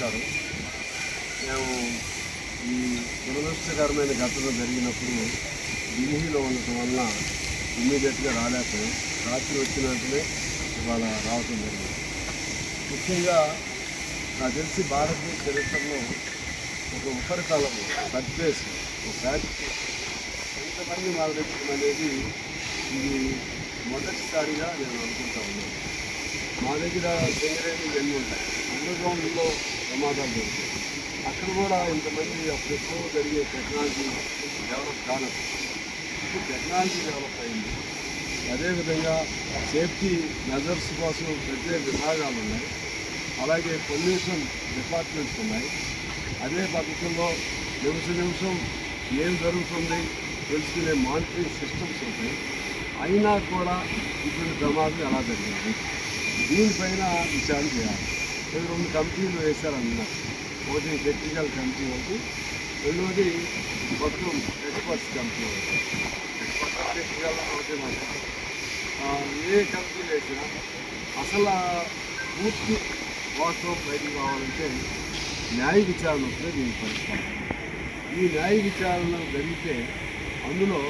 నమస్కారం మేము ఈ దురదృష్టకరమైన ఘటన జరిగినప్పుడు ఢిల్లీలో ఉండటం వలన ఇమ్మీడియట్గా రాలేకపోయాం. రాత్రి వచ్చిన వెంటనే ఇవాళ రావటం జరిగింది. ముఖ్యంగా నాకు తెలిసి భారతీయ చరిత్రలో ఒక ఉపరితలం సర్ఫేస్ ఒక ఫ్యాక్టరీ ఎంతమంది మరణించడం అనేది ఇది మొదటిసారిగా నేను అనుకుంటా ఉన్నాను. మా దగ్గర సింగరేణి ఇవన్నీ ఉంటాయి. అండర్గ్రౌండ్లో ప్రమాదాలు జరుగుతాయి. అక్కడ కూడా ఇంతమంది అప్పుడు ఎక్కువ జరిగే టెక్నాలజీ డెవలప్ కానప్పుడు ఇప్పుడు టెక్నాలజీ డెవలప్ అయింది. అదేవిధంగా సేఫ్టీ మెజర్స్ కోసం ప్రత్యేక విభాగాలు ఉన్నాయి. అలాగే పొల్యూషన్ డిపార్ట్మెంట్స్ ఉన్నాయి. అదే పద్ధతుల్లో నిమిషం నిమిషం ఏం జరుగుతుంది తెలుసుకునే మానిటరింగ్ సిస్టమ్స్ ఉంటాయి. అయినా కూడా ఇటువంటి ప్రమాదం ఎలా జరిగింది? దీనిపైన విచారణ చేయాలి. రెండు కమిటీలు వేశారన్నారు ఒకటి టెక్నికల్ కమిటీ ఒకటి రెండవది మొత్తం ఎక్స్పర్ట్స్ కమిటీ ఒకటి. ఎక్స్పర్ట్స్ టెక్నికల్ ఒకటి మాట ఏ కమిటీ వేసినా అసలు పూర్తి వాస్తవం బయటకు కావాలంటే న్యాయ విచారణ వస్తే దీని పరిష్కారం. ఈ న్యాయ విచారణ జరిగితే అందులో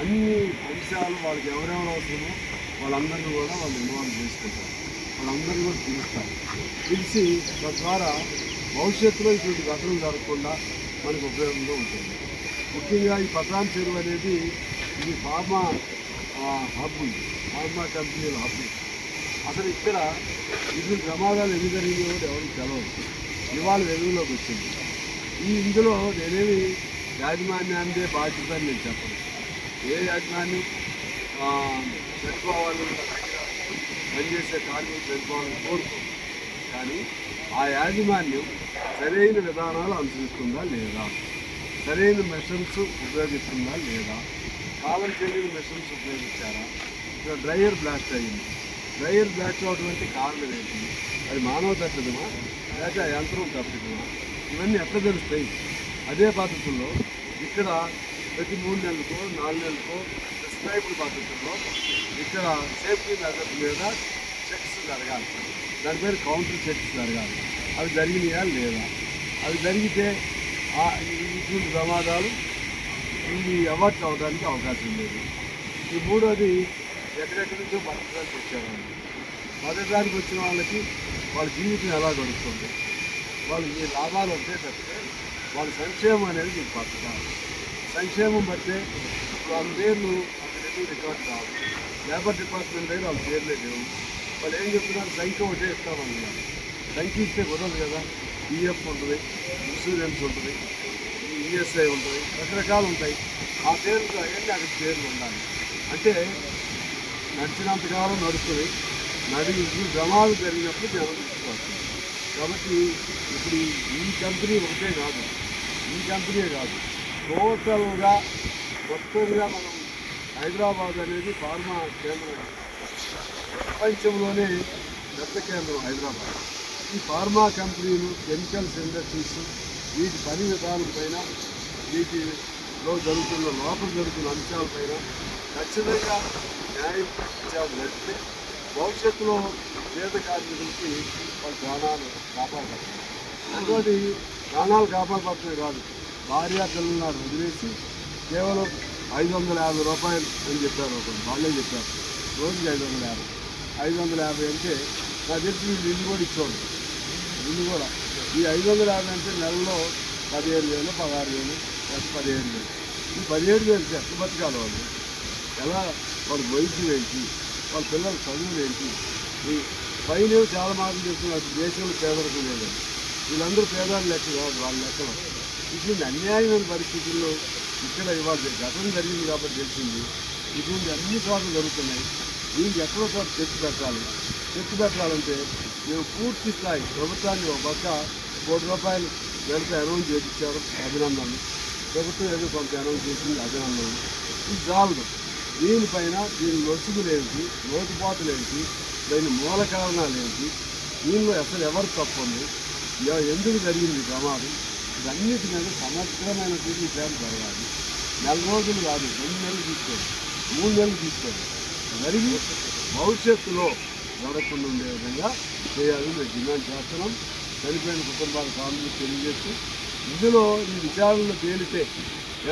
అన్ని అంశాలు వాళ్ళకి ఎవరెవరు అవసరమో వాళ్ళందరినీ కూడా వాళ్ళు ఇన్వాల్వ్ చేసుకుంటారు. వాళ్ళందరినీ కూడా పిలుస్తారు. పిలిచి తద్వారా భవిష్యత్తులో ఇటువంటి ఘటనలు జరగకుండా మనకు ఉపయోగంగా ఉంటుంది. ముఖ్యంగా ఈ పటాన్ చెరువు అనేది ఇది ఫార్మా హబ్ ఫార్మా కంపెనీల హబ్. అసలు ఇక్కడ ఇటువంటి ప్రమాదాలు ఎన్ని జరిగినాయో కూడా ఎవరికి తెలవదు. ఇవాళ వెలుగులోకి వచ్చింది. ఈ ఇందులో నేనేమి యాజమాన్యాన్నే బాధ్యత అని నేను చెప్పను. ఏ యాజమాన్యం? పెట్టుకోవాలి పనిచేసే కార్మికులు పెంచుకోవాలని కోరుకో కానీ ఆ యాజమాన్యం సరైన విధానాలు అనుసరిస్తుందా లేదా? సరైన మెషన్స్ ఉపయోగిస్తుందా లేదా? కాలం చెల్లిన మెషన్స్ ఉపయోగించారా? ఇక్కడ డ్రైయర్ బ్లాస్ట్ అయ్యింది డ్రైయర్ బ్లాస్ట్ అవటువంటి కారణం ఏంటి? అది మానవ తప్పిదమా లేక యంత్రం తప్పిదమా? ఇవన్నీ ఎట్లా తెలుస్తాయి? అదే పద్ధతుల్లో ఇక్కడ ప్రతి మూడు నెలలకో నాలుగు నెలలకో ప్రిస్క్రైబ్డ్ పద్ధతుల్లో ఇక్కడ సేఫ్టీ మెజర్స్ మీద చెక్స్ జరగాలి. దాని పేరు కౌంటర్ చెక్స్ జరగాలి. అవి జరిగినాయా లేదా? అవి జరిగితే ఆ ఇటువంటి ప్రమాదాలు ఇవి అవార్డ్స్ అవడానికి అవకాశం లేదు. ఈ మూడోది ఎక్కడెక్కడి నుంచో బతకడానికి వచ్చేవాళ్ళు. బతకడానికి వచ్చిన వాళ్ళకి వాళ్ళ జీవితం ఎలా గడుస్తుంది వాళ్ళకి లాభాలు ఉంటే తప్పితే వాళ్ళ సంక్షేమం అనేది మీకు పథకాలు సంక్షేమం బట్టే వాళ్ళ పేర్లు అక్కడ రికార్డ్ కావు లేబర్ డిపార్ట్మెంట్ దగ్గర వాళ్ళ పేర్లే వాళ్ళు ఏం చెప్తున్నారు? సంఖ్య ఒకటే ఇస్తామన్నారు. సంఖ్య ఇస్తే కుదరదు కదా. ఈఎఫ్ ఉంటుంది ఇన్సూరెన్స్ ఉంటుంది ఈఎస్ఐ ఉంటుంది రకరకాలు ఉంటాయి. ఆ పేర్లు అవన్నీ అక్కడ పేర్లు ఉండాలి. అంటే నడిచినంతకాలం నడుస్తుంది. నడి జనాలు జరిగినప్పుడు జనం తీసుకొస్తుంది కాబట్టి ఇప్పుడు ఈ- కంపెనీ ఒకటే కాదు. ఈ కంపెనీ కాదు. టోటల్గా మొత్తంగా మనం హైదరాబాద్ అనేది ఫార్మా కేంద్రం. ప్రపంచంలోనే పెద్ద కేంద్రం హైదరాబాద్. ఈ ఫార్మా కంపెనీలు కెమికల్స్ ఇండస్ట్రీస్ వీటి పని విధానం పైన వీటిలో జరుగుతున్న లోపల జరుగుతున్న అంశాలపైన ఖచ్చితంగా న్యాయం విచారణ జరిపితే భవిష్యత్తులో పేద కార్మికులకి వాళ్ళ ప్రాణాలు కాపాడతారు రెండోది ప్రాణాలు కాపాడబడుతుంది కాదు భార్య పిల్లలను వదిలేసి కేవలం ఐదు వందల యాభై రూపాయలు అని చెప్పారు ఒకరు వాళ్ళే చెప్పారు. రోజుకి ఐదు వందల యాభై. ఐదు వందల యాభై అంటే నాకు తెలిసి వీళ్ళు ఇల్లు కూడా ఇచ్చేవాడు ఇల్లు కూడా. ఈ ఐదు వందల యాభై అంటే నెలలో పదిహేడు వేలు పదహారు వేలు లేకపోతే పదిహేడు వేలు. ఈ పదిహేడు వేలు ఎట్లా బతకాలి వాళ్ళు? ఎలా? వాళ్ళ వైద్యం ఏంటి? వాళ్ళ పిల్లల చదువులు ఏంటి? ఈ పైన చాలా మార్పులు చెప్తున్నారు దేశంలో పేదరికం లేదు. వీళ్ళందరూ పేదాలు లెక్క కాదు వాళ్ళ లెక్కలో. ఇటువంటి అన్యాయమైన పరిస్థితుల్లో ఇక్కడ ఇవాళ గతం జరిగింది కాబట్టి తెలిసింది. ఇటువంటి అన్ని చోట్ల జరుగుతున్నాయి. దీనికి ఎక్కడో చోట చెట్టు పెట్టాలి. చెట్టు పెట్టాలంటే మేము పూర్తి స్థాయి ప్రభుత్వాన్ని ఒక పక్క కోటి రూపాయలు వెళ్తే అనౌన్స్ చేయించారు అభినందనలు. ప్రభుత్వం ఏదో కొంత అనౌన్స్ చేసింది అభినందనలు. ఇది చాలదు. దీనిపైన దీని లొసుగులు ఏంటి దాని మూల కారణాలు ఏంటి? దీనిలో అసలు ఎవరు తప్పు ఉంది? ఎందుకు జరిగింది ప్రమాదం? ఇవన్నిటి మీద సమగ్రమైన ప్రేమ జరగాలి నెల రోజులు కాదు రెండు నెలలు తీసుకోండి మూడు నెలలు తీసుకోండి జరిగి భవిష్యత్తులో జరగకుండా ఉండే విధంగా చేయాలని మేము డిమాండ్ చేస్తున్నాం. చనిపోయిన కుటుంబాల ఫ్యామిలీ తెలియజేస్తూ ఇందులో ఈ విచారణలో తేలితే